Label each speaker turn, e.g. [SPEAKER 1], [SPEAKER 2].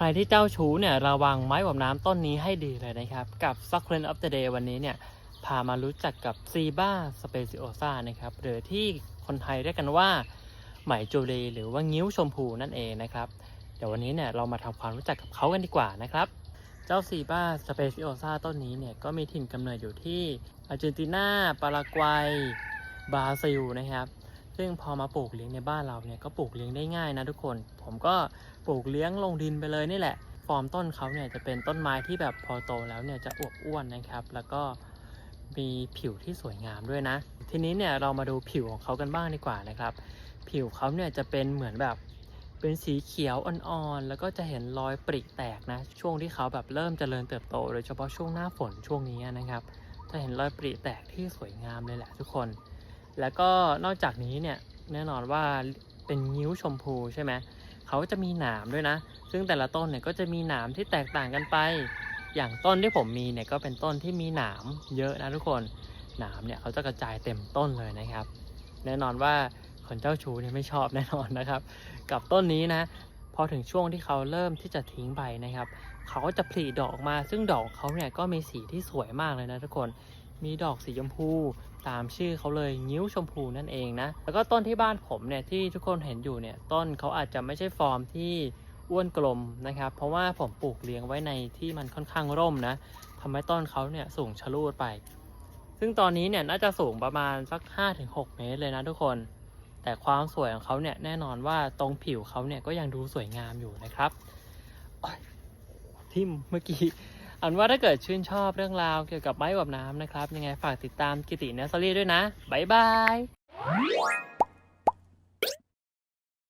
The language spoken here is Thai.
[SPEAKER 1] ใครที่เจ้าชู้เนี่ยระวังไม้อบน้ำต้นนี้ให้ดีเลยนะครับ กับ s u c c u l e n t of the Day วันนี้เนี่ยพามารู้จักกับซีบ a สเปซิโอซานะครับ หรือที่คนไทยเรียกกันว่าไหมจูรีหรือว่างิ้วชมพูนั่นเองนะครับ เดี๋ยววันนี้เนี่ยเรามาทำความรู้จักกับเขากันดีกว่านะครับ เจ้าซีบ a สเปซิโอซาต้นนี้เนี่ยก็มีถิ่นกำเนิดอยู่ที่อาร์เจนตินาปารากวัยบราซิลนะครับ ซึ่งพอมาปลูกเลี้ยงในบ้านเราเนี่ยก็ปลูกเลี้ยงได้ง่ายนะทุกคน ผมก็ปลูกเลี้ยงลงดินไปเลยนี่แหละ ฟอร์มต้นเขาเนี่ยจะเป็นต้นไม้ที่แบบพอโตแล้วเนี่ยจะอวบอ้วนนะครับ แล้วก็มีผิวที่สวยงามด้วยนะ ทีนี้เนี่ยเรามาดูผิวของเขากันบ้างดีกว่านะครับ ผิวเขาเนี่ยจะเป็นเหมือนแบบเป็นสีเขียวอ่อนๆ แล้วก็จะเห็นรอยปริแตกนะ ช่วงที่เขาแบบเริ่มเจริญเติบโต โดยเฉพาะช่วงหน้าฝนช่วงนี้นะครับ จะเห็นรอยปริแตกที่สวยงามเลยแหละทุกคน แล้วก็นอกจากนี้เนี่ยแน่นอนว่าเป็นงิ้วชมพูใช่ไหมเขาจะมีหนามด้วยนะ ซึ่งแต่ละต้นเนี่ยก็จะมีหนามที่แตกต่างกันไป อย่างต้นที่ผมมีเนี่ยก็เป็นต้นที่มีหนามเยอะนะทุกคน หนามเนี่ยเขาจะกระจายเต็มต้นเลยนะครับ แน่นอนว่าคนเจ้าชู้เนี่ยไม่ชอบแน่นอนนะครับ กับต้นนี้นะ พอถึงช่วงที่เขาเริ่มที่จะทิ้งใบนะครับ เขาก็จะผลิดอกออกมา ซึ่งดอกเขาเนี่ยก็มีสีที่สวยมากเลยนะทุกคน มีดอกสีชมพูตามชื่อเขาเลยงิ้วชมพูนั่นเองนะ แล้วก็ต้นที่บ้านผมเนี่ยที่ทุกคนเห็นอยู่เนี่ยต้นเขาอาจจะไม่ใช่ฟอร์มที่อ้วนกลมนะครับ เพราะว่าผมปลูกเลี้ยงไว้ในที่มันค่อนข้างร่มนะทำให้ต้นเขาเนี่ยสูงชะลูดไป ซึ่งตอนนี้เนี่ยน่าจะสูงประมาณสัก 5-6 เมตรเลยนะทุกคน แต่ความสวยของเขาเนี่ยแน่นอนว่าตรงผิวเขาเนี่ยก็ยังดูสวยงามอยู่นะครับทิมเมื่อกี้ อันว่าถ้าเกิดชื่นชอบเรื่องราวเกี่ยวกับไม้แบบน้ำนะครับ ยังไงฝากติดตามกิติเนสซอรี่ด้วยนะ บ๊ายบาย